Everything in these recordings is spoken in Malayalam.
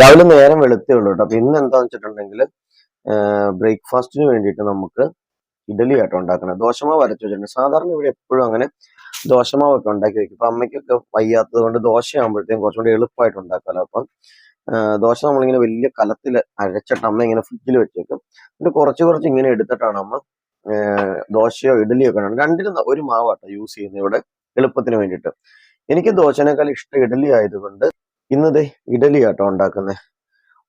രാവിലെ നേരം വെളുത്തേ ഉള്ളൂ കേട്ടോ. അപ്പൊ ഇന്ന് എന്താന്ന് വെച്ചിട്ടുണ്ടെങ്കിൽ ബ്രേക്ക്ഫാസ്റ്റിന് വേണ്ടിയിട്ട് നമുക്ക് ഇഡലി ആട്ടോ ഉണ്ടാക്കണം. ദോശമാവ് അരച്ചു വെച്ചിട്ടുണ്ട്. സാധാരണ ഇവിടെ എപ്പോഴും അങ്ങനെ ദോശമാവൊക്കെ ഉണ്ടാക്കി വെക്കും. അപ്പൊ അമ്മയ്ക്കൊക്കെ വയ്യാത്തത് കൊണ്ട് ദോശയാകുമ്പോഴത്തേക്കും കുറച്ചും കൂടി എളുപ്പമായിട്ട് ഉണ്ടാക്കാമല്ലോ അപ്പം ദോശ നമ്മളിങ്ങനെ വലിയ കലത്തിൽ അരച്ചിട്ട് അമ്മ ഇങ്ങനെ ഫ്രിഡ്ജിൽ വെച്ചേക്കും. എന്നിട്ട് കുറച്ച് കുറച്ച് ഇങ്ങനെ എടുത്തിട്ടാണ് അമ്മ ദോശയോ ഇഡലിയോ ഒക്കെ രണ്ടിനും ഒരു മാവാട്ടോ യൂസ് ചെയ്യുന്നത് ഇവിടെ എളുപ്പത്തിന് വേണ്ടിയിട്ട്. എനിക്ക് ദോശനേക്കാൾ ഇഷ്ടം ഇഡലി ആയതുകൊണ്ട് ഇന്നത് ഇഡലി ആട്ടോ ഉണ്ടാക്കുന്നത്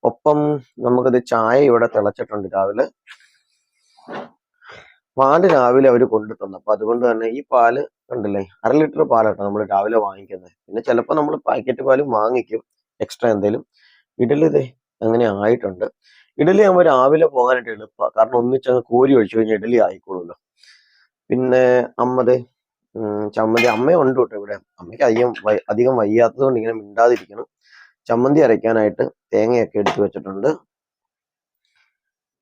ഒപ്പം നമുക്കത് ചായ ഇവിടെ തിളച്ചിട്ടുണ്ട് രാവിലെ. പാൽ രാവിലെ അവർ കൊണ്ടു തന്നു അപ്പൊ അതുകൊണ്ട് തന്നെ ഈ പാൽ കണ്ടില്ലേ അര ലിറ്റർ പാലാട്ടോ നമ്മൾ രാവിലെ വാങ്ങിക്കുന്നത് പിന്നെ ചിലപ്പോൾ നമ്മൾ പാക്കറ്റ് പാലും വാങ്ങിക്കും എക്സ്ട്രാ എന്തെങ്കിലും ഇഡലി ഇതേ അങ്ങനെ ആയിട്ടുണ്ട്. ഇഡലി ആകുമ്പോൾ രാവിലെ പോകാനായിട്ട് എളുപ്പമാണ് കാരണം ഒന്നിച്ചങ്ങ് കോരി ഒഴിച്ചു കഴിഞ്ഞാൽ ഇഡലി ആയിക്കോളുമല്ലോ പിന്നെ അമ്മത് ചമ്മന്തി. അമ്മയുണ്ട് കേട്ടോ ഇവിടെ. അമ്മയ്ക്ക് അധികം അധികം വയ്യാത്തത് കൊണ്ട് ഇങ്ങനെ മിണ്ടാതിരിക്കണം. ചമ്മന്തി അരയ്ക്കാനായിട്ട് തേങ്ങയൊക്കെ എടുത്തു വെച്ചിട്ടുണ്ട്.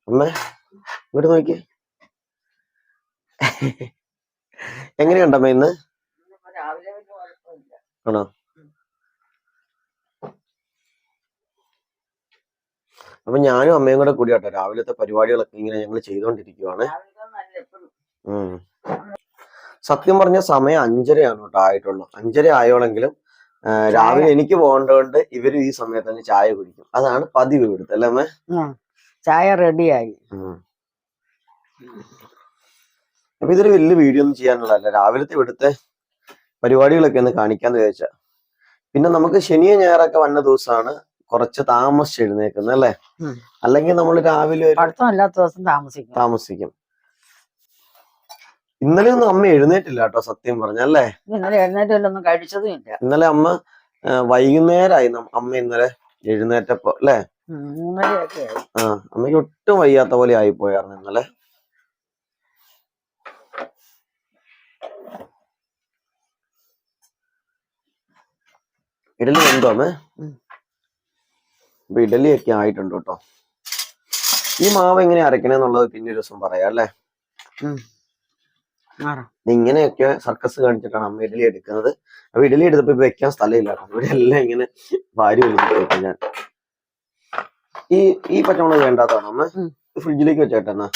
അമ്മ ഇങ്ങോട്ട് നോക്കി എങ്ങനെയുണ്ടമ്മ ഇന്ന്? ആണോ? അപ്പൊ ഞാനും അമ്മയും കൂടെ കൂടി കേട്ടോ. രാവിലത്തെ പരിപാടികളൊക്കെ ഇങ്ങനെ ഞങ്ങൾ ചെയ്തുകൊണ്ടിരിക്കുവാണ് എപ്പോഴും. ഉം. സത്യം പറഞ്ഞ സമയം അഞ്ചരയാണ് കേട്ടോ ആയിട്ടുള്ളൂ. അഞ്ചര ആയോളെങ്കിലും രാവിലെ എനിക്ക് പോകേണ്ടതുകൊണ്ട് ഇവർ ഈ സമയത്ത് തന്നെ ചായ കുടിക്കും. അതാണ് പതിവ് ഇവിടുത്തെ അല്ലേ അമ്മേ? ചായ റെഡിയായി. അപ്പൊ ഇതൊരു വലിയ വീഡിയോ ഒന്നും ചെയ്യാനുള്ളതല്ല. രാവിലത്തെ ഇവിടുത്തെ പരിപാടികളൊക്കെ ഒന്ന് കാണിക്കാന്ന് വിചാരിച്ച. പിന്നെ നമുക്ക് ശനിയോ ഞായറൊക്കെ വന്ന ദിവസമാണ് കുറച്ച് താമസിച്ച് എഴുന്നേക്കുന്നത് അല്ലേ? അല്ലെങ്കിൽ നമ്മൾ രാവിലെ ദിവസം താമസിക്കും. താമസിക്കും. ഇന്നലെ ഒന്നും അമ്മ എഴുന്നേറ്റില്ല കേട്ടോ സത്യം പറഞ്ഞല്ലേ ഇന്നലെ എഴുന്നേറ്റൊന്നും കഴിച്ചതും ഇല്ല. ഇന്നലെ അമ്മ വൈകുന്നേരമായി അമ്മ ഇന്നലെ എഴുന്നേറ്റപ്പോ അല്ലേ? ആ അമ്മയ്ക്ക് ഒട്ടും വയ്യാത്ത പോലെ ആയി പോയായിരുന്നു ഇന്നലെ. ഇഡലി എന്തോ അമ്മേ. അപ്പൊ ഇഡലിയൊക്കെ ആയിട്ടുണ്ട് കേട്ടോ. ഈ മാവ് എങ്ങനെ അരക്കണേന്നുള്ളത് പിന്നെ ഒരു ദിവസം പറയാം അല്ലേ. ഇങ്ങനെയൊക്കെ സർക്കസ് കാണിച്ചിട്ടാണ് അമ്മ ഇഡലി എടുക്കുന്നത്. അപ്പൊ ഇഡലി എടുത്തപ്പോ ഇപ്പൊ വെക്കാൻ സ്ഥലമില്ല. ഇവിടെ എല്ലാം ഇങ്ങനെ വാരി വലിച്ചിട്ട് ഞാൻ. ഈ ഈ പച്ചമുളക് വേണ്ടാത്തതാണോ അമ്മ? ഫ്രിഡ്ജിലേക്ക് വെച്ചേട്ടെന്നാ.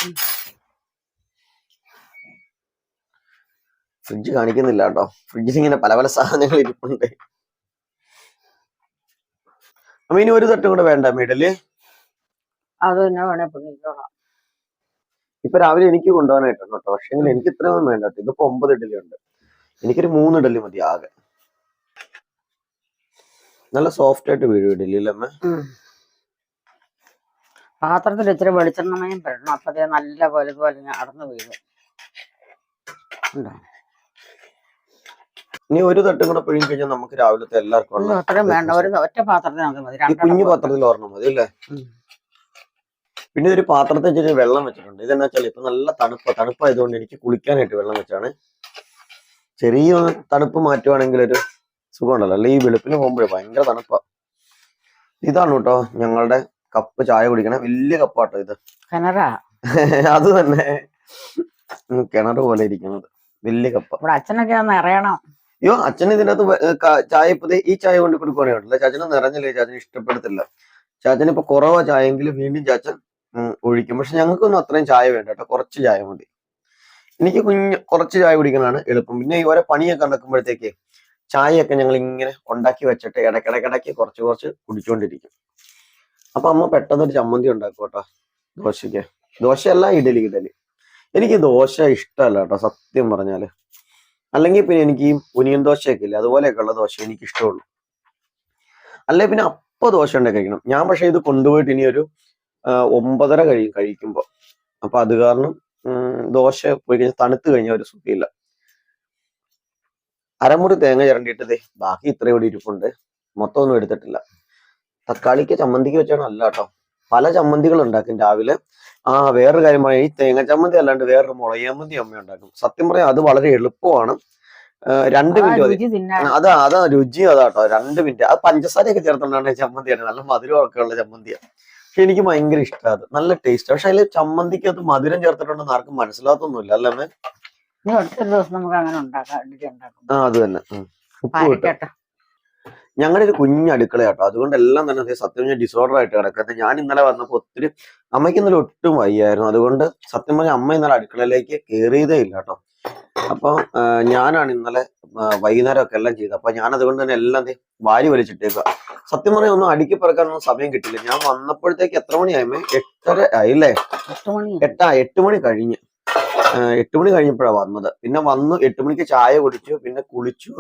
ഫ്രിഡ്ജ് കാണിക്കുന്നില്ല കേട്ടോ. ഫ്രിഡ്ജിൽ ഇങ്ങനെ പല പല സാധനങ്ങൾ ഇരിപ്പുണ്ട്. അമ്മ ഇനി ഒരു തട്ടും കൂടെ വേണ്ട അമ്മ ഇഡലി അത് തന്നെ വേണേ ഇപ്പൊ രാവിലെ എനിക്ക് കൊണ്ടുപോകാനായിട്ടുണ്ട് കേട്ടോ. പക്ഷെ എനിക്ക് ഇത്രയൊന്നും വേണ്ട കേട്ടോ. ഇതിപ്പോ ഒമ്പത് ഇഡലി ഉണ്ട്. എനിക്കൊരു മൂന്ന് ഇഡലി മതി ആകെ. നല്ല സോഫ്റ്റ് ആയിട്ട് വീഴും ഇഡലി അല്ലേ പാത്രത്തിൽ ഇച്ചിരി വെളിച്ചെണ്ണമയും പെടണം. അപ്പതേ നല്ല പോലെ പോലെ അടന്നു വീഴും? ഇനി ഒരു തട്ടും കൂടെ പിഴിഞ്ഞ് കഴിഞ്ഞാൽ നമുക്ക് രാവിലത്തെ എല്ലാവർക്കും അത്രയും വേണ്ട. ഒരു ഒറ്റ പാത്രത്തിനകത്ത് മതി. ഈ കുഞ്ഞു പാത്രത്തിൽ ഓർണം മതി അല്ലേ. പിന്നെ ഒരു പാത്രത്തിൽ വെച്ചിട്ട് വെള്ളം വെച്ചിട്ടുണ്ട്. ഇതെന്നാ വെച്ചാൽ ഇപ്പൊ നല്ല തണുപ്പ്. തണുപ്പായതുകൊണ്ട് എനിക്ക് കുളിക്കാനായിട്ട് വെള്ളം വെച്ചാണ്. ചെറിയ തണുപ്പ് മാറ്റുവാണെങ്കിൽ ഒരു സുഖമുണ്ടല്ലോ. അല്ലെ ഈ വെളുപ്പിന് പോകുമ്പോഴേ ഭയങ്കര തണുപ്പാണ് ഇതാണ് കേട്ടോ ഞങ്ങളുടെ കപ്പ് ചായ കുടിക്കണ വലിയ കപ്പാട്ടോ ഇത്. കിണറാ? അത് തന്നെ. കിണർ പോലെ ഇരിക്കുന്നത്. വലിയ കപ്പ. ഇവിടെ അച്ഛനൊക്കെ നിറയണം. അയ്യോ അച്ഛൻ ഇതിനകത്ത് ചായ ഇപ്പൊ ഈ ചായ കൊണ്ട് കൊടുക്കുകയാണെങ്കിൽ ഉണ്ടല്ലോ ചാച്ചന് നിറഞ്ഞില്ലേ? ചാച്ചന് ഇഷ്ടപ്പെടത്തില്ല. ചാച്ചന് ഇപ്പൊ കുറവാ ചായ എങ്കിലും വീണ്ടും ചാച്ചൻ ഒഴിക്കും. പക്ഷെ ഞങ്ങൾക്കൊന്നും അത്രയും ചായ വേണ്ട കേട്ടോ. കുറച്ച് ചായ മതി. എനിക്ക് കുഞ്ഞ് കുറച്ച് ചായ കുടിക്കാനാണ് എളുപ്പം. പിന്നെ ഈ ഓരോ പണിയൊക്കെ നടക്കുമ്പോഴത്തേക്ക് ചായയൊക്കെ ഞങ്ങൾ ഇങ്ങനെ ഉണ്ടാക്കി വെച്ചിട്ട് ഇടയ്ക്കിടയ്ക്കിടയ്ക്ക് കുറച്ച് കുറച്ച് കുടിച്ചുകൊണ്ടിരിക്കും അപ്പൊ അമ്മ പെട്ടെന്ന് ഒരു ചമ്മന്തി ഉണ്ടാക്കും കേട്ടോ. ദോശയ്ക്ക്. ദോശയല്ല ഇഡലി ഇഡലി. എനിക്ക് ദോശ ഇഷ്ടമല്ല കേട്ടോ സത്യം പറഞ്ഞാൽ. അല്ലെങ്കിൽ പിന്നെ എനിക്ക് ഈ ഒനിയൻ ദോശയൊക്കെ ഇല്ലേ അതുപോലെയൊക്കെയുള്ള ദോശ എനിക്ക് ഇഷ്ടമുള്ളൂ അല്ലെ പിന്നെ അപ്പ ദോശ ഉണ്ടാക്കി കഴിക്കണം. ഞാൻ പക്ഷെ ഇത് കൊണ്ടുപോയിട്ട് ഇനി ഒരു ഒമ്പതര കഴിയും കഴിക്കുമ്പോൾ അപ്പൊ അത് കാരണം ദോശ പോയി കഴിഞ്ഞാൽ തണുത്ത് കഴിഞ്ഞാൽ ഒരു സുഖമില്ല അരമുറി തേങ്ങ ചിരണ്ടിട്ടതേ ബാക്കി ഇത്രയും കൂടി ഇരിപ്പുണ്ട്. മൊത്തം ഒന്നും എടുത്തിട്ടില്ല. തക്കാളിക്ക് ചമ്മന്തിക്ക് വെച്ചാണ് അല്ല കേട്ടോ പല ചമ്മന്തികൾ ഉണ്ടാക്കും രാവിലെ. ആ വേറൊരു കാര്യമാണ് ഈ തേങ്ങ ചമ്മന്തി അല്ലാണ്ട് വേറൊരു മുളയമ്മന്തി അമ്മ ഉണ്ടാക്കും. സത്യം പറയാം അത് വളരെ എളുപ്പമാണ്. രണ്ട് മിനിറ്റ് മതി. അതാ അതാ രുചി അതാട്ടോ രണ്ട് മിനിറ്റ്. അത് പഞ്ചസാരയൊക്കെ ചേർത്തുകൊണ്ടാണ് ചമ്മന്തിയാണ് നല്ല മധുരമൊക്കെ ഉള്ള ചമ്മന്തിയാണ് പക്ഷെ എനിക്ക് ഭയങ്കര ഇഷ്ടമാണ് നല്ല ടേസ്റ്റ് പക്ഷെ അതിൽ ചമ്മന്തിക്കകത്ത് മധുരം ചേർത്തിട്ടുണ്ടെന്ന് ആർക്കും മനസ്സിലാത്തൊന്നുമില്ല അല്ലേ അടുത്തൊരു ദിവസം നമുക്ക് അങ്ങനെ ഉണ്ടാക്കാം. ഇഡ്ഡലി ഉണ്ടാക്കും. ആ അത് തന്നെ. ഉം. ഉപ്പ് കിട്ടും. പാരക്കട്ടെ ഞങ്ങളുടെ ഒരു കുഞ്ഞ് അടുക്കള കേട്ടോ. അതുകൊണ്ട് എല്ലാം തന്നെ ദേ സത്യം പറഞ്ഞാൽ ഡിസോർഡർ ആയിട്ട് കിടക്കുന്നത് ഞാൻ ഇന്നലെ വന്നപ്പോൾ ഒത്തിരി അമ്മയ്ക്ക് ഇന്നലെ ഒട്ടും വയ്യായിരുന്നു. അതുകൊണ്ട് സത്യം പറഞ്ഞാൽ അമ്മ ഇന്നലെ അടുക്കളയിലേക്ക് കയറിയതേ ഇല്ല കേട്ടോ. അപ്പൊ ആ, ഞാനാണ് ഇന്നലെ വൈകുന്നേരമൊക്കെ എല്ലാം ചെയ്തത്. അപ്പോൾ ഞാൻ അതുകൊണ്ട് തന്നെ എല്ലാം വാരി വലിച്ചിട്ടേക്കുക സത്യം പറഞ്ഞാൽ ഒന്നും അടുക്കി പറക്കാനൊന്നും സമയം കിട്ടില്ല ഞാൻ വന്നപ്പോഴത്തേക്ക് എത്ര മണിയായ്മേ? എട്ടര ആയില്ലേ എട്ട് എട്ടാ മണി കഴിഞ്ഞ്. എട്ട് മണി കഴിഞ്ഞപ്പോഴാണ് വന്നത്. പിന്നെ വന്ന് എട്ട് മണിക്ക് ചായ കുടിച്ചു പിന്നെ കുളിച്ചു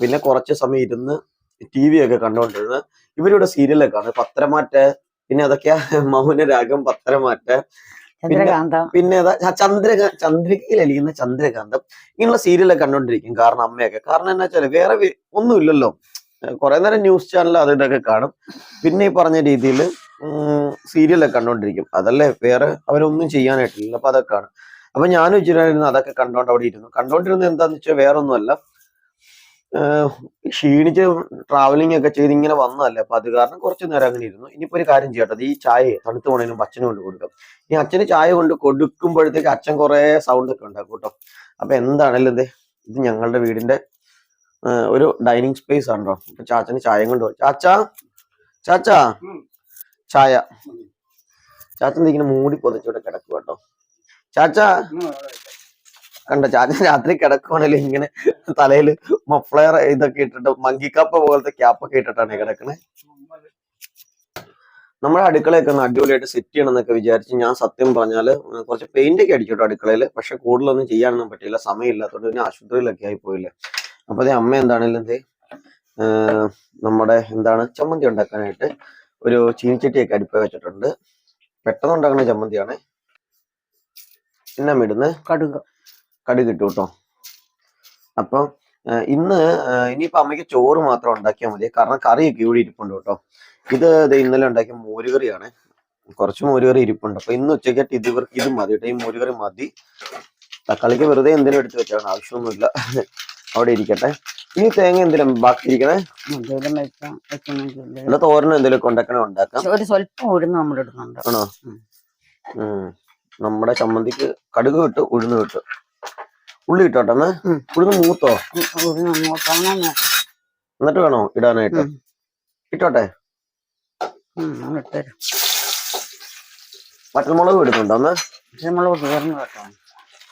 പിന്നെ കുറച്ച് സമയം ഇരുന്ന് ടി വി ഒക്കെ കണ്ടുകൊണ്ടിരുന്ന് ഇവരിവിടെ സീരിയലൊക്കെ ആണ് പത്രമാറ്റ പിന്നെ അതൊക്കെയാ മൗനരാഗം പത്രമാറ്റ് ചന്ദ്രകാന്തം. പിന്നെ ചന്ദ്ര ചന്ദ്രക ചന്ദ്രികയിൽ അലിയുന്ന ചന്ദ്രകാന്തം. ഇങ്ങനെയുള്ള സീരിയലൊക്കെ കണ്ടോണ്ടിരിക്കും കാരണം അമ്മയൊക്കെ. കാരണം എന്നാ വെച്ചാൽ വേറെ ഒന്നുമില്ലല്ലോ. കുറെ നേരം ന്യൂസ് ചാനൽ അത് ഇതൊക്കെ കാണും. പിന്നെ ഈ പറഞ്ഞ രീതിയിൽ സീരിയലൊക്കെ കണ്ടോണ്ടിരിക്കും. അതല്ലേ വേറെ അവരൊന്നും ചെയ്യാനായിട്ടില്ല. അപ്പൊ അതൊക്കെ കാണും. അപ്പൊ ഞാൻ വിചാരിച്ചിരുന്നു അതൊക്കെ കണ്ടോണ്ട് അവിടെ ഇരുന്നു. കണ്ടോണ്ടിരുന്നത് എന്താന്ന് വെച്ചാൽ വേറെ ഒന്നുമല്ല ക്ഷീണിച്ച് ട്രാവലിംഗ് ഒക്കെ ചെയ്ത് ഇങ്ങനെ വന്നതല്ലേ. അപ്പൊ അത് കാരണം കുറച്ച് നേരം അങ്ങനെ ഇരുന്നു. ഇനിയിപ്പോ ഒരു കാര്യം ചെയ്യട്ടെ ഈ ചായ തണുത്ത് പോണേനും അച്ഛനെ കൊണ്ട് കൊടുക്കാം. ഈ അച്ഛന് ചായ കൊണ്ട് കൊടുക്കുമ്പോഴത്തേക്ക് അച്ഛൻ കുറെ സൗണ്ട് ഒക്കെ ഉണ്ടാക്കും കേട്ടോ. അപ്പൊ എന്താണല്ലോ ഇത് ഇത് ഞങ്ങളുടെ വീടിന്റെ ഒരു ഡൈനിങ് സ്പേസ് ആണല്ലോ അപ്പൊ ചാച്ചന് ചായ കൊണ്ട് ചാച്ചാ ചാച്ചാ. ചായ. ചാച്ചൻ ഇങ്ങനെ മൂടി പൊതിച്ചോടെ കിടക്കുക കേട്ടോ. ചാച്ചാ. കണ്ട ചാച്ചൻ രാത്രി കിടക്കുവാണെങ്കിൽ ഇങ്ങനെ തലയിൽ മഫ്ലയർ ഇതൊക്കെ ഇട്ടിട്ട് മങ്കിക്കപ്പ പോലത്തെ ക്യാപ്പൊക്കെ ഇട്ടിട്ടാണ് കിടക്കണേ. നമ്മുടെ അടുക്കളയൊക്കെ ഒന്ന് അടിപൊളിയായിട്ട് സെറ്റ് ചെയ്യണം എന്നൊക്കെ വിചാരിച്ച് ഞാൻ സത്യം പറഞ്ഞാൽ കുറച്ച് പെയിന്റ് ഒക്കെ അടിച്ചിട്ടു അടുക്കളയിൽ. പക്ഷെ കൂടുതലൊന്നും ചെയ്യാനൊന്നും പറ്റില്ല സമയമില്ലാത്തതുകൊണ്ട് പിന്നെ ആശുപത്രിയിലൊക്കെ ആയി പോയില്ലേ. അപ്പൊ അതേ അമ്മ എന്താണെങ്കിലും എന്തേ നമ്മുടെ എന്താണ് ചമ്മന്തി ഉണ്ടാക്കാനായിട്ട് ഒരു ചീനിച്ചട്ടിയൊക്കെ അടുപ്പ വെച്ചിട്ടുണ്ട്. പെട്ടെന്ന് ഉണ്ടാക്കുന്ന ചമ്മന്തിയാണ്. പിന്നെ ഇടുന്നത് കടുക്. കടുക് കിട്ടും കേട്ടോ അപ്പം ഇന്ന് ആ, ഇനിയിപ്പോ അമ്മയ്ക്ക് ചോറ് മാത്രം ഉണ്ടാക്കിയാൽ മതി. കാരണം കറിയൊക്കെ ഇവിടെ ഇരിപ്പുണ്ട് കേട്ടോ. ഇത് ഇന്നലെ ഉണ്ടാക്കിയ മോരുകറിയാണ്. കുറച്ച് മോരുകറി ഇരിപ്പുണ്ട്. അപ്പൊ ഇന്ന് ഉച്ചയ്ക്ക് ഇത് ഇവർക്ക് ഇത് മതി കേട്ടോ. ഈ മോരുകറി മതി. തക്കാളിക്ക് വെറുതെ എന്തിനും എടുത്ത് വെച്ചാണ് ആവശ്യമൊന്നുമില്ല. അവിടെ ഇരിക്കട്ടെ. ഇനി തേങ്ങ എന്തിനും ബാക്കി ഇരിക്കണേ? അല്ല തോരനും എന്തെങ്കിലും ഉണ്ടാക്കണേ ഉണ്ടാക്കാം? ഒരു സ്വല്പം ഉഴുന്ന് നമ്മൾ ഇടുന്നുണ്ട്. ആണോ. നമ്മുടെ ചമ്മന്തിക്ക് കടുക് കിട്ടും ഉഴുന്ന് കിട്ടു ഉള്ളി ഇട്ടോട്ടെ ഉഴുന്ന് മൂത്തോ? എന്നിട്ട് വേണോ ഇടാനായിട്ട്. ഇട്ടോട്ടെ. പച്ചമുളക് ഇടുന്നുണ്ടോ അമ്മ? നമ്മൾ തീർന്നു കേട്ടോ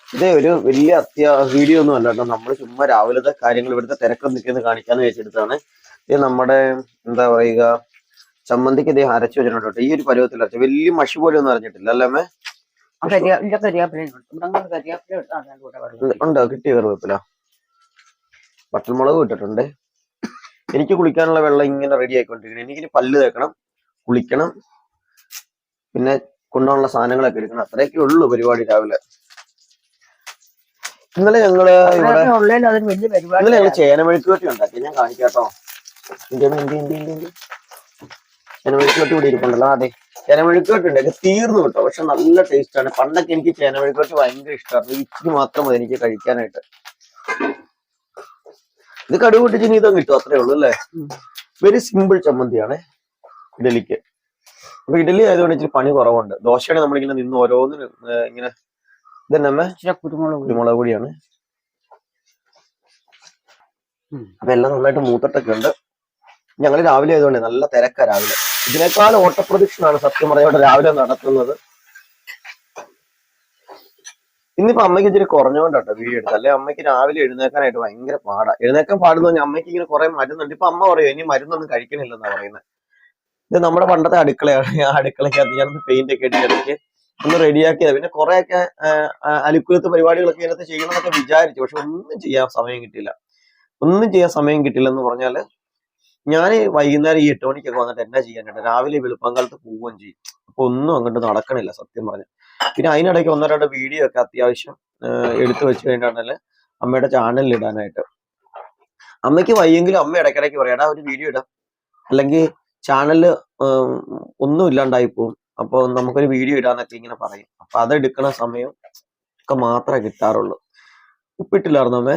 ഇതേ ഒരു വലിയ അത്യാ വീഡിയോ ഒന്നും അല്ല കേട്ടോ. നമ്മൾ ചുമ്മാ രാവിലത്തെ കാര്യങ്ങൾ ഇവിടുത്തെ തിരക്കം നിൽക്കുന്നത് കാണിക്കാന്ന് വെച്ചെടുത്താണ് ഇത് നമ്മുടെ എന്താ പറയുക ചമ്മന്തിക്ക് ഇതേ അരച്ചു വെച്ചിട്ടുണ്ട് കേട്ടോ. ഈ ഒരു പരുവത്തിൽ അരച്ചു വലിയ മഷി പോലെ ഒന്നും അറിഞ്ഞിട്ടില്ല അല്ലേ അമ്മേ? ഉണ്ട്- കിട്ടിയ കറിവേപ്പില. പച്ചമുളക് ഇട്ടിട്ടുണ്ട്. എനിക്ക് കുളിക്കാനുള്ള വെള്ളം ഇങ്ങനെ റെഡി ആയിക്കൊണ്ടിരിക്കണം എനിക്കിനി പല്ല് തേക്കണം കുളിക്കണം. പിന്നെ കൊണ്ടുപോകാനുള്ള സാധനങ്ങളൊക്കെ എടുക്കണം. അത്രയൊക്കെ ഉള്ളൂ പരിപാടി രാവിലെ. ഇന്നലെ ഞങ്ങൾ ഇന്നലെ ഞങ്ങൾ ചേനമെഴുക്കുവട്ടി ഉണ്ടാക്കി. ഞാൻ കാണിക്കാട്ടോ ചേനമെഴുക്കുവട്ടി ഇവിടെ ഇരിപ്പുണ്ടല്ലോ. അതെ ചേനമെഴുക്കുവട്ടി ഒക്കെ തീർന്നു കേട്ടോ. പക്ഷെ നല്ല ടേസ്റ്റ് ആണ്. പണ്ടൊക്കെ എനിക്ക് ചേനവഴിക്കോട്ട് ഭയങ്കര ഇഷ്ടമായിരുന്നു ഇച്ചിരി മാത്രം മതി എനിക്ക് കഴിക്കാനായിട്ട്. ഇത് കടുക് പൊട്ടിച്ച് ഇനി ഇതും കിട്ടും അത്രേ ഉള്ളൂ അല്ലേ. വെരി സിമ്പിൾ ചമ്മന്തിയാണ് ഇഡലിക്ക്. അപ്പൊ ഇഡലി ആയതുകൊണ്ട് ഇച്ചിരി പണി കുറവുണ്ട്. ദോശയാണ് നമ്മളിങ്ങനെ നിന്ന് ഓരോന്നിനും ഇങ്ങനെ ഇതന്നെ കുരുമുളക്. കുരുമുളക് പൊടിയാണ്. അപ്പൊ എല്ലാം നന്നായിട്ട് മൂത്തിട്ടൊക്കെ ഉണ്ട് ഞങ്ങൾ രാവിലെ ആയതുകൊണ്ട് നല്ല തിരക്കാ രാവിലെ. ഇതിനേക്കാൾ ഓട്ടപ്രദക്ഷിണാണ് സത്യം പറയാൻ രാവിലെ നടത്തുന്നത്. ഇന്നിപ്പോ അമ്മയ്ക്ക് ഇച്ചിരി കുറഞ്ഞുകൊണ്ടാട്ടോ വീഡിയോ എടുത്ത് അല്ലെ? അമ്മയ്ക്ക് രാവിലെ എഴുന്നേക്കാനായിട്ട് ഭയങ്കര പാടാ. എഴുന്നേക്കാൻ പാടുന്ന പറഞ്ഞാൽ അമ്മയ്ക്ക് ഇങ്ങനെ കുറെ മരുന്നുണ്ട്. ഇപ്പൊ അമ്മ പറയും ഇനി മരുന്നൊന്നും കഴിക്കണില്ലെന്നാ പറയുന്നത് ഇത് നമ്മുടെ പണ്ടത്തെ അടുക്കളയാണ് ആ അടുക്കളയ്ക്കകത്ത് ഞാനൊന്ന് പെയിന്റ് ഒക്കെ അടിച്ചിടയ്ക്ക് ഒന്ന് റെഡിയാക്കിയത് പിന്നെ കുറെയൊക്കെ അലുക്കുലത്ത് പരിപാടികളൊക്കെ ഇതിനകത്ത് ചെയ്യണമെന്നൊക്കെ വിചാരിച്ചു. പക്ഷെ ഒന്നും ചെയ്യാൻ സമയം കിട്ടിയില്ല. ഒന്നും ചെയ്യാൻ സമയം കിട്ടില്ല എന്ന് പറഞ്ഞാൽ ഞാൻ വൈകുന്നേരം ഈ എട്ട് മണിക്കൊക്കെ വന്നിട്ട് എന്നാ ചെയ്യാൻ? കേട്ടോ രാവിലെ വെളുപ്പങ്കാലത്ത് പോവുകയും ചെയ്യും. അപ്പൊ ഒന്നും അങ്ങോട്ട് നടക്കണില്ല സത്യം പറഞ്ഞു. പിന്നെ അതിനിടയ്ക്ക് ഒന്നോ രണ്ടോ വീഡിയോ ഒക്കെ അത്യാവശ്യം എടുത്തു വെച്ച് കഴിഞ്ഞിട്ടുണ്ടെങ്കിൽ അമ്മയുടെ ചാനലിൽ ഇടാനായിട്ട്. അമ്മയ്ക്ക് വയ്യെങ്കിലും അമ്മ ഇടയ്ക്കിടയ്ക്ക് പറയാം ഒരു വീഡിയോ ഇടാം. അല്ലെങ്കിൽ ചാനലിൽ ഒന്നും ഇല്ലാണ്ടായി പോകും അപ്പോൾ നമുക്കൊരു വീഡിയോ ഇടാന്നൊക്കെ ഇങ്ങനെ പറയും. അപ്പൊ അതെടുക്കണ സമയം ഒക്കെ മാത്രമേ കിട്ടാറുള്ളൂ. ഉപ്പിട്ടില്ലായിരുന്നു അമ്മേ?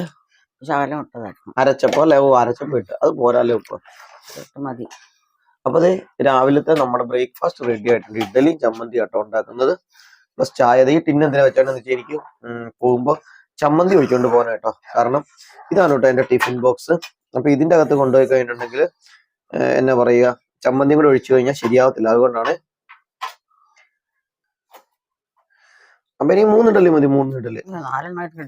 ശകലം ഇട്ടതായിരുന്നു അരച്ചപ്പോ അല്ലെ? ഓ അരച്ചപ്പോ ഇട്ട്. അത് പോരാല്ലേ ഉപ്പ്? ഇട്ട് മതി. അപ്പൊ അതെ രാവിലത്തെ നമ്മുടെ ബ്രേക്ക്ഫാസ്റ്റ് റെഡി ആയിട്ടുണ്ട്. ഇഡലിയും ചമ്മന്തി ആട്ടോ ഉണ്ടാക്കുന്നത്. പ്ലസ് ചായ ഈ ടിന്ന് എന്തിനാ വെച്ചാണെന്ന് വെച്ചാൽ എനിക്ക് പോകുമ്പോൾ പോകുമ്പോ ചമ്മന്തി ഒഴിച്ചുകൊണ്ട് പോകാനായിട്ടോ കാരണം ഇതാണ് കേട്ടോ എന്റെ ടിഫിൻ ബോക്സ്. അപ്പൊ ഇതിന്റെ അകത്ത് കൊണ്ടുപോയി കഴിഞ്ഞിട്ടുണ്ടെങ്കിൽ എന്നാ പറയുക ചമ്മന്തി കൂടെ ഒഴിച്ചു കഴിഞ്ഞാൽ ശരിയാവത്തില്ല. അതുകൊണ്ടാണ്. അപ്പൊ ഇനി മൂന്ന് ഇഡലി മതി മൂന്ന് ഇഡലി നാലെണ്ണമായിട്ട് ഉം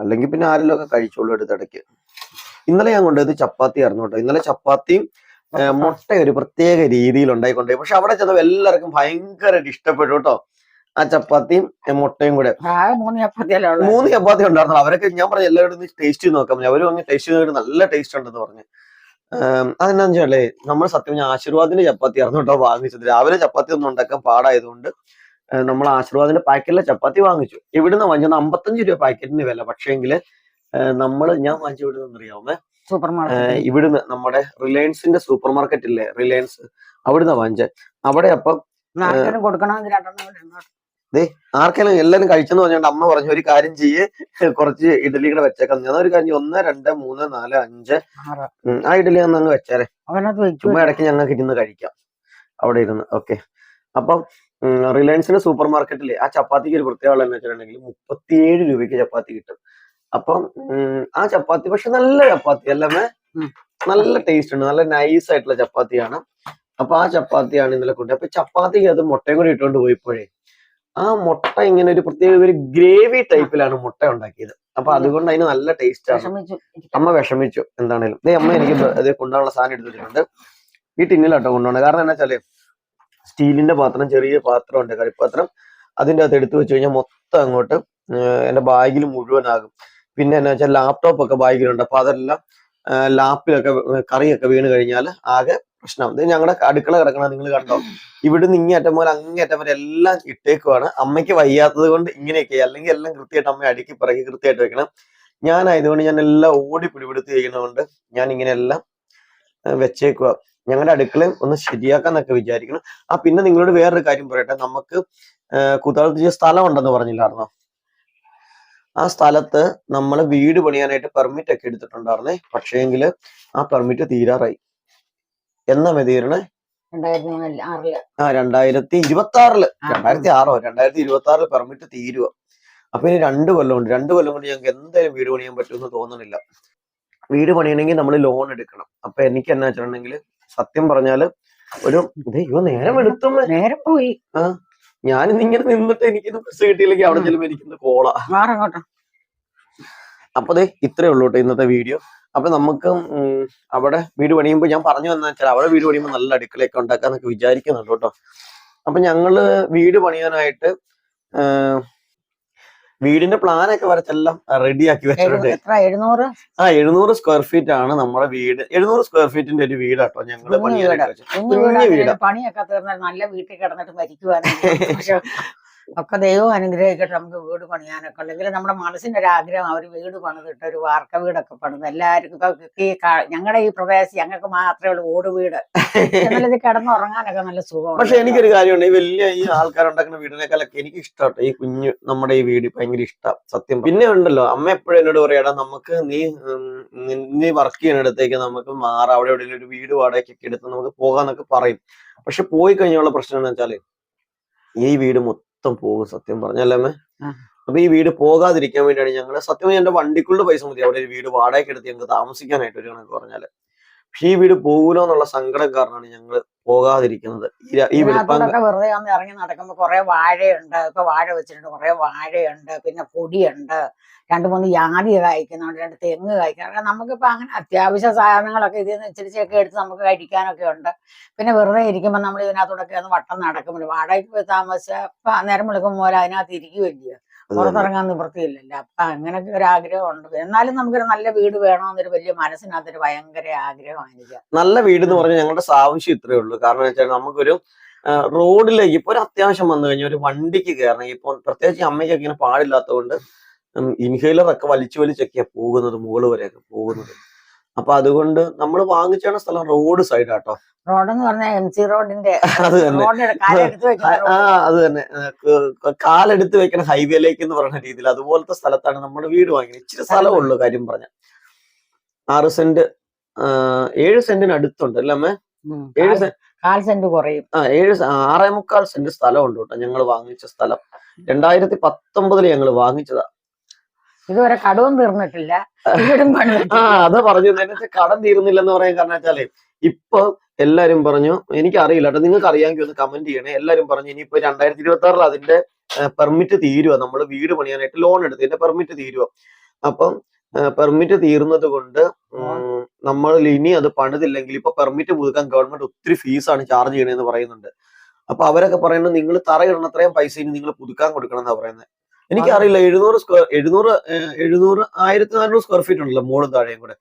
അല്ലെങ്കിൽ പിന്നെ ആരെങ്കിലും ഒക്കെ കഴിച്ചോളൂ എടുത്തിടയ്ക്ക്. ഇന്നലെ ഞാൻ കൊണ്ടുപോയത് ചപ്പാത്തി ആയിരുന്നു കേട്ടോ. ഇന്നലെ ചപ്പാത്തിയും മുട്ട ഒരു പ്രത്യേക രീതിയിൽ ഉണ്ടായിക്കൊണ്ടേ പക്ഷെ അവിടെ ചെന്നപ്പോൾ എല്ലാവർക്കും ഭയങ്കരമായിട്ട് ഇഷ്ടപ്പെട്ടു കേട്ടോ. ആ ചപ്പാത്തിയും മുട്ടയും കൂടെ. മൂന്ന് ചപ്പാത്തി ഉണ്ടായിരുന്നു. അവരൊക്കെ ഞാൻ പറഞ്ഞു എല്ലാവരും ടേസ്റ്റ് ചെയ്ത് നോക്കാം. അവരും അങ്ങ് ടേസ്റ്റ് ചെയ്ത് നല്ല ടേസ്റ്റ് ഉണ്ടെന്ന് പറഞ്ഞു. അതെന്നാന്ന് വെച്ചാലേ നമ്മൾ സത്യം പറഞ്ഞാൽ ആശീർവാദിന്റെ ചപ്പാത്തി ആയിരുന്നു കേട്ടോ വാങ്ങിച്ചത്. രാവിലെ ചപ്പാത്തി ഒന്നും ഉണ്ടാക്കാൻ പാടായതുകൊണ്ട് നമ്മൾ ആശീർവാദിന്റെ പാക്കറ്റിലെ ചപ്പാത്തി വാങ്ങിച്ചു. ഇവിടുന്ന് വാങ്ങിച്ചത് അമ്പത്തഞ്ച് രൂപ പാക്കറ്റിന് വില. പക്ഷേങ്കിൽ നമ്മൾ ഞാൻ വാങ്ങിച്ചു ഇവിടുന്ന് അറിയാവുന്നേ സൂപ്പർ മാർക്കറ്റ് ഇവിടുന്ന് നമ്മുടെ റിലയൻസിന്റെ സൂപ്പർ മാർക്കറ്റ് ഇല്ലേ? റിലയൻസ്. അവിടുന്ന് വാങ്ങിച്ചത് അവിടെ അപ്പം. ആർക്കെങ്കിലും എല്ലാരും കഴിച്ചെന്ന് പറഞ്ഞുകൊണ്ട് അമ്മ പറഞ്ഞു ഒരു കാര്യം ചെയ്യ്. കുറച്ച് ഇഡലി കൂടെ വെച്ചേക്കാം. ഞാൻ ഒരു കാര്യം ഒന്ന് രണ്ട് മൂന്ന് നാല് അഞ്ച്. ആ ഇഡലി ഒന്ന് അങ്ങ് വെച്ചേരെ. അവനകത്ത് വെച്ചു ചുമ്മാ ഇടയ്ക്ക് ഞങ്ങൾക്ക് ഇരുന്ന് കഴിക്കാം. അവിടെ ഇരുന്ന്. ഓക്കെ. അപ്പം റിലയൻസിന്റെ സൂപ്പർ മാർക്കറ്റിൽ ആ ചപ്പാത്തിക്ക് ഒരു പ്രത്യേകത എന്ന് വെച്ചിട്ടുണ്ടെങ്കിൽ മുപ്പത്തിയേഴ് രൂപയ്ക്ക് ചപ്പാത്തി കിട്ടും. അപ്പം ആ ചപ്പാത്തി പക്ഷെ നല്ല ചപ്പാത്തി അല്ലേ നല്ല ടേസ്റ്റ് ഉണ്ട് നല്ല നൈസ് ആയിട്ടുള്ള ചപ്പാത്തിയാണ്. അപ്പൊ ആ ചപ്പാത്തിയാണ് ഇന്നലെ കൊണ്ട് അപ്പൊ ചപ്പാത്തിക്ക് അത് മുട്ടയും കൂടി ഇട്ടുകൊണ്ട് പോയപ്പോഴേ ആ മുട്ട ഇങ്ങനെ ഒരു പ്രത്യേക ഒരു ഗ്രേവി ടൈപ്പിലാണ് മുട്ട ഉണ്ടാക്കിയത്. അപ്പൊ അതുകൊണ്ട് അതിന് നല്ല ടേസ്റ്റ് ആണ്. അമ്മ വിഷമിച്ചു എന്താണേലും. ദേ അമ്മ എനിക്ക് കൊണ്ടുപോകാനുള്ള സാധനം എടുത്തിട്ടുണ്ട്. ഈ ടിന്നിലാട്ടോ കൊണ്ടുപോകണം കാരണം എന്നാ വെച്ചാൽ സ്റ്റീലിന്റെ പാത്രം ചെറിയ പാത്രം ഉണ്ട് കളിപ്പാത്രം അതിന്റെ അകത്ത് എടുത്തു വെച്ച് കഴിഞ്ഞാൽ മൊത്തം അങ്ങോട്ട് എന്റെ ബാഗിൽ മുഴുവനാകും. പിന്നെ എന്നാ വെച്ചാൽ ലാപ്ടോപ്പ് ഒക്കെ ബാഗിലുണ്ട്. അപ്പൊ അതെല്ലാം ലാപ്പിലൊക്കെ കറിയൊക്കെ വീണ് കഴിഞ്ഞാൽ ആകെ പ്രശ്നമാണ് ഞങ്ങളുടെ അടുക്കള കിടക്കണ നിങ്ങൾ കണ്ടോ? ഇവിടുന്ന് ഇങ്ങേറ്റം പോലെ അങ്ങേറ്റം വരെ എല്ലാം ഇട്ടേക്കുവാണ്. അമ്മയ്ക്ക് വയ്യാത്തത് കൊണ്ട് ഇങ്ങനെയൊക്കെ അല്ലെങ്കിൽ എല്ലാം കൃത്യമായിട്ട് അമ്മ അടുക്കി പിറകി കൃത്യമായിട്ട് വെക്കണം. ഞാനായതുകൊണ്ട് ഞാൻ എല്ലാം ഓടി പിടിപിടുത്തി ചെയ്യുന്നതുകൊണ്ട് ഞാൻ ഇങ്ങനെയെല്ലാം വെച്ചേക്കുക ഞങ്ങളുടെ അടുക്കള ഒന്ന് ശരിയാക്കാന്നൊക്കെ വിചാരിക്കണം ആ പിന്നെ നിങ്ങളോട് വേറൊരു കാര്യം പറയട്ടെ. നമുക്ക് കൂത്താളത്ത് കുത്താളത്ത് സ്ഥലം ഉണ്ടെന്ന് പറഞ്ഞില്ലായിരുന്നോ? ആ സ്ഥലത്ത് നമ്മൾ വീട് പണിയാനായിട്ട് പെർമിറ്റ് ഒക്കെ എടുത്തിട്ടുണ്ടായിരുന്നേ. പക്ഷേങ്കിൽ ആ പെർമിറ്റ് തീരാറായി. എന്നാ മെതീരണേ ആ രണ്ടായിരത്തി ഇരുപത്തി ആറിൽ രണ്ടായിരത്തി ആറോ രണ്ടായിരത്തി ഇരുപത്തി ആറിൽ പെർമിറ്റ് തീരുക അപ്പൊ ഇനി രണ്ട് കൊല്ലം ഉണ്ട്. രണ്ട് കൊല്ലം കൊണ്ട് ഞങ്ങൾക്ക് എന്തായാലും വീട് പണിയാൻ പറ്റുമെന്ന് തോന്നണില്ല. വീട് പണിയണമെങ്കിൽ നമ്മൾ ലോൺ എടുക്കണം. അപ്പൊ എനിക്ക് എന്നാ വെച്ചിട്ടുണ്ടെങ്കിൽ സത്യം പറഞ്ഞാൽ ഒരു നേരം എടുത്തുമ്മ നേരെ പോയി. ഞാൻ ഇങ്ങനെ നിന്നിട്ട് എനിക്ക് ബസ് കിട്ടിയില്ലെങ്കിൽ അവിടെ ചെല്ലുമ്പോ എനിക്കിന്ന് കോള. അപ്പൊ അതെ ഇത്രേ ഉള്ളൂ കേട്ടോ ഇന്നത്തെ വീഡിയോ. അപ്പൊ നമുക്ക് അവിടെ വീട് പണിയുമ്പോൾ ഞാൻ പറഞ്ഞു വന്ന വെച്ചാൽ അവിടെ വീട് പണിയുമ്പോൾ നല്ല അടുക്കളയൊക്കെ ഉണ്ടാക്കാന്നൊക്കെ വിചാരിക്കുന്നുണ്ട് കേട്ടോ. അപ്പൊ ഞങ്ങൾ വീട് പണിയാനായിട്ട് വീടിന്റെ പ്ലാനൊക്കെ വരച്ചെല്ലാം റെഡിയാക്കി വെച്ചിട്ടുണ്ട്. എഴുന്നൂറ് ആ എഴുന്നൂറ് സ്ക്വയർ ഫീറ്റ് ആണ് നമ്മുടെ വീട്. എഴുന്നൂറ് സ്ക്വയർ ഫീറ്റിന്റെ ഒരു വീടാട്ടോ ഞങ്ങൾ. പണിയൊക്കെ നല്ല വീട്ടിൽ കിടന്നിട്ട് മരിക്കുവാനും പക്ഷെ ഒക്കെ ദൈവം അനുഗ്രഹിക്കട്ടെ നമുക്ക് വീട് പണിയാനൊക്കെ അല്ലെങ്കിൽ നമ്മുടെ മനസ്സിന്റെ ഒരു ആഗ്രഹം അവർ വീട് പണിതിട്ട് ഒരു വാർക്ക വീടൊക്കെ പണിത്. എല്ലാവർക്കും ഇപ്പൊ ഈ ഞങ്ങളുടെ ഈ പ്രദേശം ഞങ്ങൾക്ക് മാത്രമേ ഉള്ളൂ ഓട് വീട്. നല്ലത് ഇത് കിടന്നുറങ്ങാനൊക്കെ നല്ല സുഖമാണ് പക്ഷെ എനിക്കൊരു കാര്യമുണ്ട്. ഈ വലിയ ഈ ആൾക്കാരുണ്ടാക്കുന്ന വീടിനേക്കാളൊക്കെ എനിക്ക് ഇഷ്ടമാട്ടോ ഈ കുഞ്ഞു നമ്മുടെ ഈ വീട് ഭയങ്കര ഇഷ്ടം. സത്യം പിന്നെ ഉണ്ടല്ലോ അമ്മ എപ്പോഴും എന്നോട് പറയാടാ നമുക്ക് നീ നീ വർക്ക് ചെയ്യുന്നിടത്തേക്ക് നമുക്ക് മാറാം. അവിടെ എവിടെയെങ്കിലും ഒരു വീട് വാടകയ്ക്കൊക്കെ എടുത്ത് നമുക്ക് പോകാന്നൊക്കെ പറയും. പക്ഷെ പോയി കഴിഞ്ഞുള്ള പ്രശ്നം എന്ന് വെച്ചാൽ ഈ വീട് മൊത്തം പോകും സത്യം പറഞ്ഞല്ലേ അമ്മേ അപ്പൊ ഈ വീട് പോകാതിരിക്കാൻ വേണ്ടിയാണ് ഞങ്ങൾ സത്യം എന്റെ വണ്ടിക്കുള്ള പൈസ മതി. അവിടെ ഒരു വീട് വാടകയ്ക്ക് എടുത്ത് ഞങ്ങൾക്ക് താമസിക്കാനായിട്ട് ഒരു കണക്ക് പറഞ്ഞാൽ. പക്ഷെ ഈ വീട് പോകൂലോ എന്നുള്ള സങ്കടം കാരണമാണ് ഞങ്ങൾ പോകാതിരിക്കുന്നത്. ഈ വെളുപ്പാങ്കൽ വെളുപ്പാങ്ക വെറുതെ ഒന്ന് ഇറങ്ങി നടക്കുമ്പോ കുറെ വാഴയുണ്ട് ഇപ്പൊ വാഴ വെച്ചിട്ടുണ്ട്. കുറെ വാഴയുണ്ട് പിന്നെ പൊടിയുണ്ട് രണ്ട് മൂന്ന് ജാതി കായ്ക്കുന്നുണ്ട് രണ്ട് തെങ്ങ് കായ്ക്കുന്നുണ്ട്. നമുക്കിപ്പോ അങ്ങനെ അത്യാവശ്യ സാധനങ്ങളൊക്കെ ഇതിൽ നിന്ന് ഇച്ചിരിച്ചൊക്കെ എടുത്ത് നമുക്ക് കഴിക്കാനൊക്കെ ഉണ്ട്. പിന്നെ വെറുതെ ഇരിക്കുമ്പോൾ നമ്മൾ ഇതിനകത്തൂടൊക്കെ ഒന്ന് വട്ടം നടക്കുമ്പോൾ വാടകയ്ക്ക് പോയി താമസിച്ച നേരം വിളിക്കുമ്പോൾ അതിനകത്ത് ഇരിക്കുമല്ലോ. പുറത്തിറങ്ങാൻ നിവൃത്തിയില്ലല്ലോ. അപ്പൊ അങ്ങനൊക്കെ ഒരു ആഗ്രഹം ഉണ്ട് എന്നാലും നമുക്കൊരു നല്ല വീട് വേണമെന്നൊരു വലിയ മനസ്സിനകത്തൊരു ഭയങ്കര ആഗ്രഹമാണ് എനിക്ക് നല്ല വീട് എന്ന് പറഞ്ഞാൽ ഞങ്ങളുടെ ആവശ്യം ഇത്രയേ ഉള്ളൂ. കാരണം വെച്ചാൽ നമുക്കൊരു റോഡിലേക്ക് ഇപ്പൊ ഒരു അത്യാവശ്യം വന്നു കഴിഞ്ഞാൽ ഒരു വണ്ടിക്ക് കയറണം. ഇപ്പൊ പ്രത്യേകിച്ച് അമ്മയ്ക്കൊക്കെ ഇങ്ങനെ പാടില്ലാത്തതുകൊണ്ട് ഇൻഹേലർ ഒക്കെ വലിച്ചു വലിച്ചൊക്കെയാ പോകുന്നത് മുകൾ വരെയൊക്കെ പോകുന്നത്. അപ്പൊ അതുകൊണ്ട് നമ്മൾ വാങ്ങിച്ചാണ് സ്ഥലം റോഡ് സൈഡ് സൈഡാട്ടോ റോഡെന്ന് പറഞ്ഞാൽ എം സി റോഡിന്റെ അത് തന്നെ. ആ. അത് തന്നെ. കാലെടുത്ത് വെക്കണ ഹൈവേയിലേക്ക് എന്ന് പറയുന്ന രീതിയിൽ അതുപോലത്തെ സ്ഥലത്താണ് നമ്മുടെ വീട് വാങ്ങിയത്. ഇച്ചിരി സ്ഥലമുള്ളൂ കാര്യം പറഞ്ഞ. ആറ് സെന്റ് ഏഴ് സെന്റിന് അടുത്തുണ്ട് അല്ലേ അമ്മേ? ഏഴ് സെന്റ് കാൽ സെന്റ് കുറയും. ആ ഏഴ് ആറേ മുക്കാൽ സെന്റ് സ്ഥലമുണ്ട് കേട്ടോ ഞങ്ങൾ വാങ്ങിച്ച സ്ഥലം. രണ്ടായിരത്തി പത്തൊമ്പതിൽ ഞങ്ങൾ വാങ്ങിച്ചതാ. ഇതുവരെ കടവും തീർന്നിട്ടില്ല. ആ അത് പറഞ്ഞു കടം തീർന്നില്ലെന്ന് പറയാൻ കാരണം വെച്ചാലേ ഇപ്പൊ എല്ലാരും പറഞ്ഞു എനിക്കറിയില്ല കേട്ടോ നിങ്ങൾക്ക് അറിയാമെങ്കിൽ ഒന്ന് കമന്റ് ചെയ്യണേ. എല്ലാരും പറഞ്ഞു ഇനിയിപ്പോ രണ്ടായിരത്തി ഇരുപത്തി ആറിൽ അതിന്റെ പെർമിറ്റ് തീരുവോ? നമ്മൾ വീട് പണിയാനായിട്ട് ലോൺ എടുത്തതിന്റെ പെർമിറ്റ് തീരുവോ? അപ്പം പെർമിറ്റ് തീർന്നത് കൊണ്ട് നമ്മൾ ഇനി അത് പണിതില്ലെങ്കിൽ ഇപ്പൊ പെർമിറ്റ് പുതുക്കാൻ ഗവൺമെന്റ് ഒത്തിരി ഫീസാണ് ചാർജ് ചെയ്യണേന്ന് പറയുന്നുണ്ട്. അപ്പൊ അവരൊക്കെ പറയുന്നത് നിങ്ങൾ തറയിടണത്രയും പൈസ ഇനി നിങ്ങൾ പുതുക്കാൻ കൊടുക്കണം എന്നാ പറയുന്നത് എനിക്കറിയില്ല എഴുന്നൂറ് സ്ക്വയർ എഴുന്നൂറ് എഴുന്നൂറ് ആയിരത്തി നാനൂറ് സ്ക്വയർ ഫീറ്റ് ഉണ്ടല്ലോ മോളും താഴെയും കൂടെ.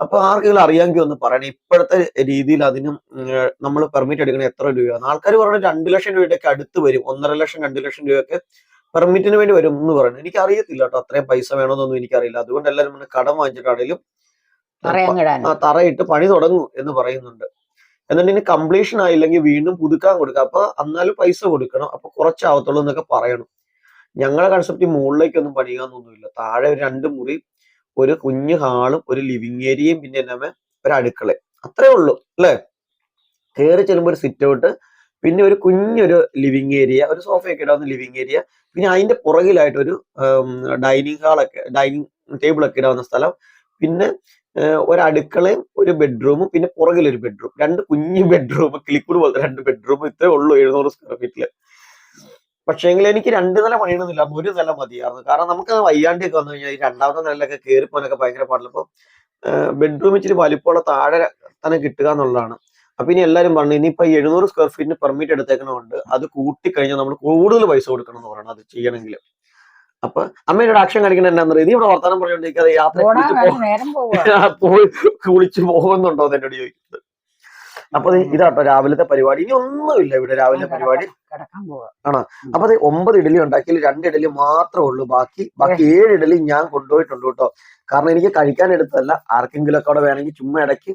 അപ്പൊ ആർക്കെങ്കിലും അറിയാമെങ്കിൽ ഒന്ന് പറയണേ ഇപ്പോഴത്തെ രീതിയിൽ അതിനും നമ്മൾ പെർമിറ്റ് എടുക്കണേ എത്ര രൂപയാണ്? ആൾക്കാർ പറഞ്ഞ രണ്ട് ലക്ഷം രൂപയൊക്കെ അടുത്ത് വരും ഒന്നര ലക്ഷം രണ്ട് ലക്ഷം രൂപയൊക്കെ പെർമിറ്റിന് വേണ്ടി വരും എന്ന് പറയുന്നത് എനിക്ക് അറിയത്തില്ല കേട്ടോ അത്രയും പൈസ വേണമെന്നൊന്നും എനിക്കറിയില്ല. അതുകൊണ്ട് എല്ലാവരും പിന്നെ കടം വാങ്ങിച്ചിട്ടാണെങ്കിലും തറയിട്ട് പണി തുടങ്ങും എന്ന് പറയുന്നുണ്ട്. എന്നിട്ട് ഇനി കംപ്ലീഷൻ ആയില്ലെങ്കിൽ വീണ്ടും പുതുക്കാൻ കൊടുക്കുക അപ്പൊ എന്നാലും പൈസ കൊടുക്കണം. അപ്പൊ കുറച്ചാവത്തുള്ളൂ എന്നൊക്കെ പറയണം. ഞങ്ങളുടെ കൺസെപ്റ്റ് മുകളിലേക്കൊന്നും പണിയാന്നൊന്നുമില്ല താഴെ ഒരു രണ്ട് മുറി ഒരു കുഞ്ഞു ഹാളും ഒരു ലിവിങ് ഏരിയയും പിന്നെ എന്നാമേ ഒരു അടുക്കള. അത്രേ ഉള്ളൂ അല്ലേ? കയറി ചെല്ലുമ്പോൾ ഒരു സിറ്റ് ഔട്ട് പിന്നെ ഒരു കുഞ്ഞൊരു ലിവിങ് ഏരിയ ഒരു സോഫയൊക്കെ ഇടാവുന്ന ലിവിങ് ഏരിയ പിന്നെ അതിന്റെ പുറകിലായിട്ട് ഒരു ഡൈനിങ് ഹാളൊക്കെ ഡൈനിങ് ടേബിൾ ഒക്കെ ഇടാവുന്ന സ്ഥലം പിന്നെ ഒരു അടുക്കളയും ഒരു ബെഡ്റൂമും പിന്നെ പുറകിലൊരു ബെഡ്റൂം രണ്ട് കുഞ്ഞു ബെഡ്റൂം കിളിക്കൂട് പോലത്തെ രണ്ട് ബെഡ്റൂം ഇത്രേ ഉള്ളൂ എഴുന്നൂറ് സ്ക്വയർ ഫീറ്റിൽ പക്ഷേങ്കിൽ എനിക്ക് രണ്ട് നില പണിയണമെന്നില്ല ഒരു നില മതിയായിരുന്നു. കാരണം നമുക്ക് വയ്യാണ്ടിയൊക്കെ വന്നു കഴിഞ്ഞാൽ ഈ രണ്ടാമത്തെ നിലയിലൊക്കെ കയറി പോകാനൊക്കെ ഭയങ്കര പാടില്ല. അപ്പൊ ബെഡ്റൂം ഇച്ചിരി വലിപ്പമുള്ള താഴെ തന്നെ കിട്ടുക എന്നുള്ളതാണ്. അപ്പൊ ഇനി എല്ലാരും പറഞ്ഞു ഇനിയിപ്പോ എഴുന്നൂറ് സ്ക്വയർ ഫീറ്റിന് പെർമിറ്റ് എടുത്തേക്കണമുണ്ട് അത് കൂട്ടി കഴിഞ്ഞാൽ നമ്മൾ കൂടുതൽ പൈസ കൊടുക്കണം എന്ന് പറയണം അത് ചെയ്യണമെങ്കിൽ. അപ്പൊ അമ്മയുടെ ആക്ഷൻ കാണിക്കണ എന്നാന്ന് പറയുന്നത് ഇവിടെ വർത്തമാനം പറഞ്ഞോണ്ടിരിക്കാതെ യാത്ര പോയി കുളിച്ച് പോകുന്നുണ്ടോ എന്ന് എന്നോട് ചോദിക്കുന്നത്. അപ്പൊ ഇതാട്ടോ രാവിലത്തെ പരിപാടി. ഇനി ഒന്നുമില്ല ഇവിടെ രാവിലെ പരിപാടി. ആണോ? അപ്പൊ അത് ഒമ്പത് ഇഡലി ഉണ്ടാക്കിയാൽ രണ്ട് ഇഡലി മാത്രമേ ഉള്ളൂ. ബാക്കി ബാക്കി ഏഴ് ഇഡലി ഞാൻ കൊണ്ടുപോയിട്ടുണ്ട് കേട്ടോ കാരണം എനിക്ക് കഴിക്കാൻ എടുത്തതല്ല. ആർക്കെങ്കിലും ഒക്കെ അവിടെ വേണമെങ്കിൽ ചുമ്മാ ഇടയ്ക്ക്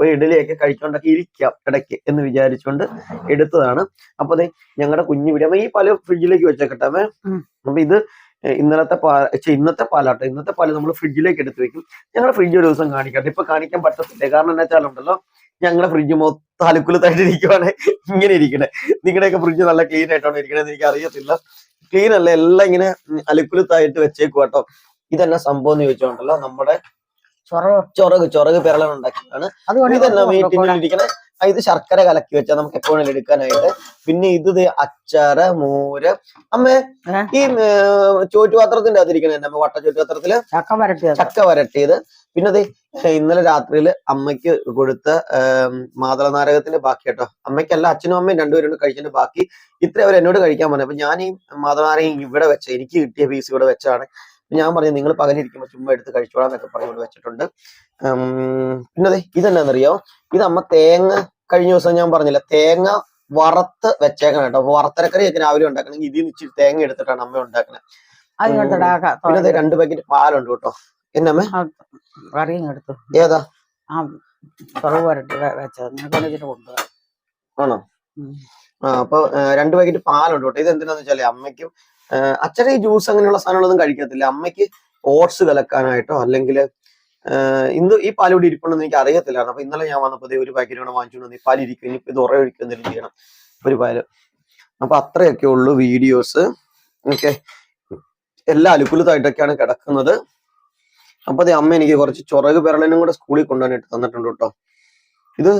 ഒരു ഇഡലിയൊക്കെ കഴിച്ചോണ്ടൊക്കെ ഇരിക്കാം ഇടയ്ക്ക് എന്ന് വിചാരിച്ചുകൊണ്ട് എടുത്തതാണ്. അപ്പൊ അതെ ഞങ്ങളുടെ കുഞ്ഞു വീട് ഈ പാൽ ഫ്രിഡ്ജിലേക്ക് വെച്ചേക്കട്ടെ അപ്പൊ ഇത് ഇന്നലത്തെ പാ ഇന്നത്തെ പാലാട്ടോ ഇന്നത്തെ പാൽ നമ്മൾ ഫ്രിഡ്ജിലേക്ക് എടുത്ത് വെക്കും. ഞങ്ങളുടെ ഫ്രിഡ്ജ് ഒരു ദിവസം കാണിക്കട്ടെ. ഇപ്പൊ കാണിക്കാൻ പറ്റത്തില്ല? കാരണം എന്താ വെച്ചാലുണ്ടല്ലോ ഞങ്ങളുടെ ഫ്രിഡ്ജ് മൊത്തം അലുക്കുലത്തായിട്ട് ഇരിക്കുവാണ്. ഇങ്ങനെ ഇരിക്കണേ. നിങ്ങളുടെയൊക്കെ ഫ്രിഡ്ജ് നല്ല ക്ലീൻ ആയിട്ടാണ് ഇരിക്കണേന്ന് എനിക്ക് അറിയത്തില്ല ക്ലീൻ അല്ല എല്ലാം ഇങ്ങനെ അലുക്കുലത്തായിട്ട് വെച്ചേക്കും കേട്ടോ ഇതെന്നാ സംഭവം എന്ന് ചോദിച്ചോണ്ടല്ലോ നമ്മുടെ ചൊറക് ചൊറക് പിരളൻ ഉണ്ടാക്കിയതാണ് ഇതെന്നാ വീട്ടിൽ ആ, ഇത് ശർക്കര കലക്കി വെച്ചാൽ നമുക്ക് എപ്പോഴും എടുക്കാനായിട്ട്. പിന്നെ ഇത് അച്ചാറ് മോര്. അമ്മേ ഈ ചോറ്റുപാത്രത്തിന്റെ അതിരിക്കണേ നമ്മ വട്ട ചോറ്റുപാത്രത്തിൽ? ചക്ക വരട്ടിയത്. ചക്ക വരട്ടിയത്. പിന്നെ ദേ ഇന്നലെ രാത്രിയിൽ അമ്മയ്ക്ക് കൊടുത്ത മാതള മാതളനാരകത്തിന്റെ ബാക്കി കേട്ടോ. അമ്മയ്ക്കല്ല അച്ഛനും അമ്മയും രണ്ടുപേരും കഴിച്ചതിന്റെ ബാക്കി. ഇത്ര അവർ എന്നോട് കഴിക്കാൻ പറഞ്ഞു. അപ്പൊ ഞാൻ ഈ മാതളനാരകം ഇവിടെ വെച്ച എനിക്ക് കിട്ടിയ പീസ് ഇവിടെ വെച്ചാണ് ഞാൻ പറഞ്ഞു നിങ്ങൾ പകലിരിക്കുമ്പോൾ ചുമ്മാ എടുത്ത് കഴിച്ചോളാം എന്നൊക്കെ പറഞ്ഞു ഇവിടെ വെച്ചിട്ടുണ്ട്. പിന്നെ അതെ ഇതെന്നാന്നറിയോ? ഇത് അമ്മ തേങ്ങ കഴിഞ്ഞ ദിവസം ഞാൻ പറഞ്ഞില്ല തേങ്ങ വറുത്ത് വെച്ചേക്കണം കേട്ടോ. അപ്പൊ വറുത്തരക്കറിയൊക്കെ രാവിലെ ഉണ്ടാക്കണമെങ്കിൽ ഇതിൽ നിന്ന് ഇച്ചിരി തേങ്ങ എടുത്തിട്ടാണ് അമ്മ ഉണ്ടാക്കണത് പിന്നെ അതെ രണ്ട് പാക്കറ്റ് പാലുണ്ട് കേട്ടോ. എന്നമ്മേ? കറിയും എടുത്തു. ഏതാ? ആ ചൊറവ് വരട്ടി വെ- വെച്ചത്. നിനക്ക് ഇതിന് കൊണ്ടുപോകാം ആണോ? ആ അപ്പൊ രണ്ട് പാക്കറ്റ് പാലുണ്ട് കേട്ടോ. ഇത് എന്തിനാന്ന് വെച്ചാൽ അമ്മയ്ക്കും അച്ഛനെ ജ്യൂസ് അങ്ങനെയുള്ള സാധനങ്ങളൊന്നും കഴിക്കത്തില്ല. അമ്മയ്ക്ക് ഓട്സ് കലക്കാനായിട്ടോ അല്ലെങ്കിൽ ഇന്ന് ഈ പാൽ ഇവിടെ ഇരിപ്പുണ്ടെന്ന് എനിക്ക് അറിയത്തില്ലായിരുന്നു അപ്പൊ ഇന്നലെ ഞാൻ വന്നപ്പോൾ ഒരു പാക്കറ്റ് കൂടെ വാങ്ങിച്ചുകൊണ്ട് ഈ പാൽ ഇരിക്കും. ഇനിയിപ്പോ ഇത് ഉറ എന്തെങ്കിലും ചെയ്യണം. ഒരു പാൽ. അപ്പൊ അത്രയൊക്കെ ഉള്ളു വീഡിയോസ്. ഓക്കെ. എല്ലാ അലുക്കുലത്തായിട്ടൊക്കെയാണ് കിടക്കുന്നത്. അപ്പൊ അത് അമ്മ എനിക്ക് കുറച്ച് ചൊറക് പെരളനും കൂടെ സ്കൂളിൽ കൊണ്ടുവന്നിട്ട് തന്നിട്ടുണ്ട് കേട്ടോ. ഇത്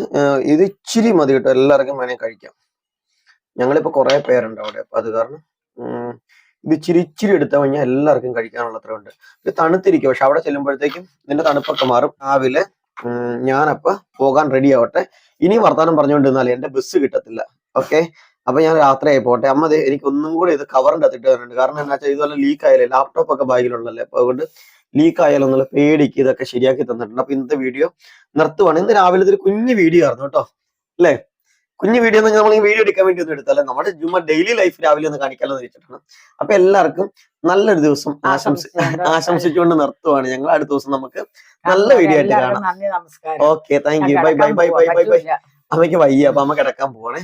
ഇത് ഇച്ചിരി മതി കേട്ടോ. എല്ലാവർക്കും വേണേൽ കഴിക്കാം. ഞങ്ങളിപ്പോ കുറെ പേരുണ്ട് അവിടെ. അപ്പൊ അത് കാരണം ഇത് ചിരിച്ചിരി എടുത്തു കഴിഞ്ഞാൽ എല്ലാവർക്കും കഴിക്കാനുള്ള അത്ര ഉണ്ട് ഇത് തണുത്തിരിക്കും. പക്ഷെ അവിടെ ചെല്ലുമ്പോഴത്തേക്കും ഇതിന്റെ തണുപ്പൊക്കെ മാറും. രാവിലെ ഞാനപ്പോ പോകാൻ റെഡി ആവട്ടെ. ഇനി വർത്താനം പറഞ്ഞുകൊണ്ടിരുന്നാൽ എന്റെ ബസ് കിട്ടത്തില്ല. ഓക്കെ അപ്പൊ ഞാൻ രാത്രിയായി പോട്ടെ. അമ്മ എനിക്ക് ഒന്നും കൂടി ഇത് കവറിന്റെ അകത്തിട്ട് വരുന്നുണ്ട് കാരണം എന്താ വെച്ചാൽ ഇതുപോലെ ലീക്ക് ആയാലേ ലാപ്ടോപ്പ് ഒക്കെ ബാഗിലുള്ളല്ലേ അപ്പൊ അതുകൊണ്ട് ലീക്ക് ആയാലോ എന്നുള്ള പേടിക്ക് ഇതൊക്കെ ശരിയാക്കി തന്നിട്ടുണ്ട്. അപ്പൊ ഇന്നത്തെ വീഡിയോ നിർത്തുവാണ്. ഇന്ന് രാവിലെ ഒരു കുഞ്ഞു വീഡിയോ ആയിരുന്നു കേട്ടോ. അല്ലേ? കുഞ്ഞു വീഡിയോ എന്ന് നമ്മൾ ഈ വീഡിയോ എടുക്കാൻ വേണ്ടി ഒന്നും എടുത്താലും നമ്മുടെ ജുമ്മ ഡെയിലി ലൈഫ് രാവിലെ ഒന്ന് കാണിക്കാമെന്ന് വെച്ചിട്ടാണ്. അപ്പൊ എല്ലാവർക്കും നല്ലൊരു ദിവസം ആശംസ ആശംസിച്ചുകൊണ്ട് നിർത്തുവാണ്. ഞങ്ങൾ അടുത്ത ദിവസം നമുക്ക് നല്ല വീഡിയോ ആയിട്ട് കാണാം. Okay thank you bye bye bye bye bye bye. അമ്മയ്ക്ക് വയ്യ അപ്പൊ അമ്മ കിടക്കാൻ പോവാണേ.